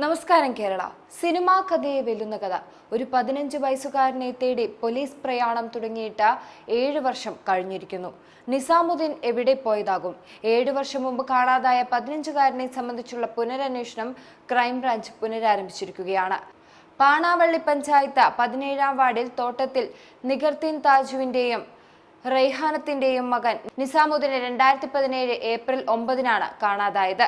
നമസ്കാരം കേരള. സിനിമാ കഥയെ വെല്ലുന്ന കഥ. ഒരു പതിനഞ്ച് വയസ്സുകാരനെ തേടി പോലീസ് പ്രയാണം തുടങ്ങിയിട്ട് ഏഴ് വർഷം കഴിഞ്ഞിരിക്കുന്നു. നിസാമുദ്ദീൻ എവിടെ പോയതാകും? ഏഴു വർഷം മുമ്പ് കാണാതായ പതിനഞ്ചുകാരനെ സംബന്ധിച്ചുള്ള പുനരന്വേഷണം ക്രൈംബ്രാഞ്ച് പുനരാരംഭിച്ചിരിക്കുകയാണ്. പാണാവള്ളി പഞ്ചായത്ത് പതിനേഴാം വാർഡിൽ തോട്ടത്തിൽ നിഗർത്തീൻ താജുവിന്റെയും റെയ്ഹാനത്തിന്റെയും മകൻ നിസാമുദ്ദീനെ രണ്ടായിരത്തി പതിനേഴ് ഏപ്രിൽ ഒമ്പതിനാണ് കാണാതായത്.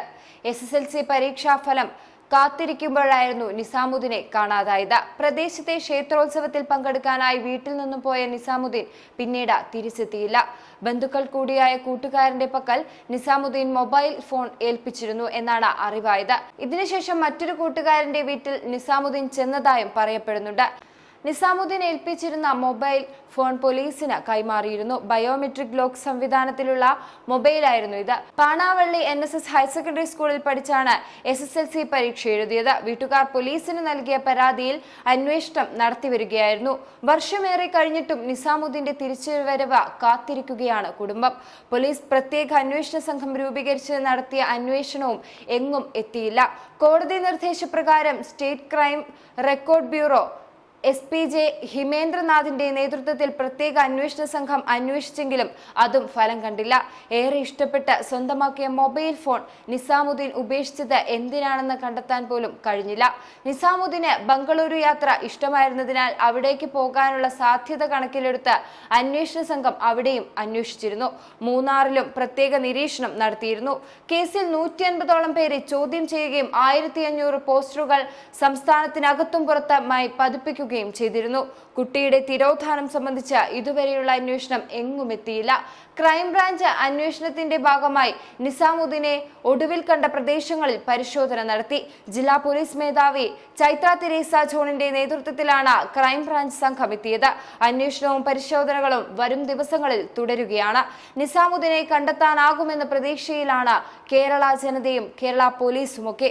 എസ് എസ് എൽ സി പരീക്ഷാഫലം കാത്തിരിക്കുമ്പോഴായിരുന്നു നിസാമുദ്ദീനെ കാണാതായത്. പ്രദേശത്തെ ക്ഷേത്രോത്സവത്തിൽ പങ്കെടുക്കാനായി വീട്ടിൽ നിന്നും പോയ നിസാമുദ്ദീൻ പിന്നീട് തിരിച്ചെത്തിയില്ല. ബന്ധുക്കൾ കൂടിയായ കൂട്ടുകാരന്റെ പക്കൽ നിസാമുദ്ദീൻ മൊബൈൽ ഫോൺ ഏൽപ്പിച്ചിരുന്നു എന്നാണ് അറിവായത്. ഇതിനുശേഷം മറ്റൊരു കൂട്ടുകാരന്റെ വീട്ടിൽ നിസാമുദ്ദീൻ ചെന്നതായും പറയപ്പെടുന്നുണ്ട്. നിസാമുദ്ദീൻ ഏൽപ്പിച്ചിരുന്ന മൊബൈൽ ഫോൺ പോലീസിന് കൈമാറിയിരുന്നു. ബയോമെട്രിക് ലോക്ക് സംവിധാനത്തിലുള്ള മൊബൈലായിരുന്നു ഇത്. Panavally N S S higher secondary സ്കൂളിൽ പഠിച്ചാണ് എസ് എസ് എൽ സി പരീക്ഷ എഴുതിയത്. വീട്ടുകാർ പോലീസിന് നൽകിയ പരാതിയിൽ അന്വേഷണം നടത്തിവരികയായിരുന്നു. വർഷമേറെ കഴിഞ്ഞിട്ടും നിസാമുദ്ദീന്റെ തിരിച്ചുവരവ് കാത്തിരിക്കുകയാണ് കുടുംബം. പോലീസ് പ്രത്യേക അന്വേഷണ സംഘം രൂപീകരിച്ച് നടത്തിയ അന്വേഷണവും എങ്ങും എത്തിയില്ല. കോടതി നിർദ്ദേശപ്രകാരം state crime record bureau S P J ഹിമേന്ദ്രനാഥിന്റെ നേതൃത്വത്തിൽ പ്രത്യേക അന്വേഷണ സംഘം അന്വേഷിച്ചെങ്കിലും അതും ഫലം കണ്ടില്ല. ഏറെ ഇഷ്ടപ്പെട്ട് സ്വന്തമാക്കിയ മൊബൈൽ ഫോൺ നിസാമുദ്ദീൻ ഉപേക്ഷിച്ചത് എന്തിനാണെന്ന് കണ്ടെത്താൻ പോലും കഴിഞ്ഞില്ല. നിസാമുദ്ദീന് ബംഗളൂരു യാത്ര ഇഷ്ടമായിരുന്നതിനാൽ അവിടേക്ക് പോകാനുള്ള സാധ്യത കണക്കിലെടുത്ത് അന്വേഷണ സംഘം അവിടെയും അന്വേഷിച്ചിരുന്നു. മൂന്നാറിലും പ്രത്യേക നിരീക്ഷണം നടത്തിയിരുന്നു. കേസിൽ നൂറ്റി അൻപതോളം പേരെ ചോദ്യം ചെയ്യുകയും ആയിരത്തി അഞ്ഞൂറ് പോസ്റ്ററുകൾ സംസ്ഥാനത്തിനകത്തും പുറത്തുമായി പതിപ്പിക്കുകയും ചെയ്തിരുന്നു. കുട്ടിയുടെ തിരോധാനം സംബന്ധിച്ച ഇതുവരെയുള്ള അന്വേഷണം എങ്ങും എത്തിയില്ല. ക്രൈംബ്രാഞ്ച് അന്വേഷണത്തിന്റെ ഭാഗമായി നിസാമുദ്ദീനെ ഒടുവിൽ കണ്ട പ്രദേശങ്ങളിൽ പരിശോധന നടത്തി. ജില്ലാ പോലീസ് മേധാവി ചൈത്ര തെരേസ ജോണിന്റെ നേതൃത്വത്തിലാണ് ക്രൈംബ്രാഞ്ച് സംഘം എത്തിയത്. അന്വേഷണവും പരിശോധനകളും വരും ദിവസങ്ങളിൽ തുടരുകയാണ്. നിസാമുദ്ദീനെ കണ്ടെത്താനാകുമെന്ന പ്രതീക്ഷയിലാണ് കേരള ജനതയും കേരള പോലീസുമൊക്കെ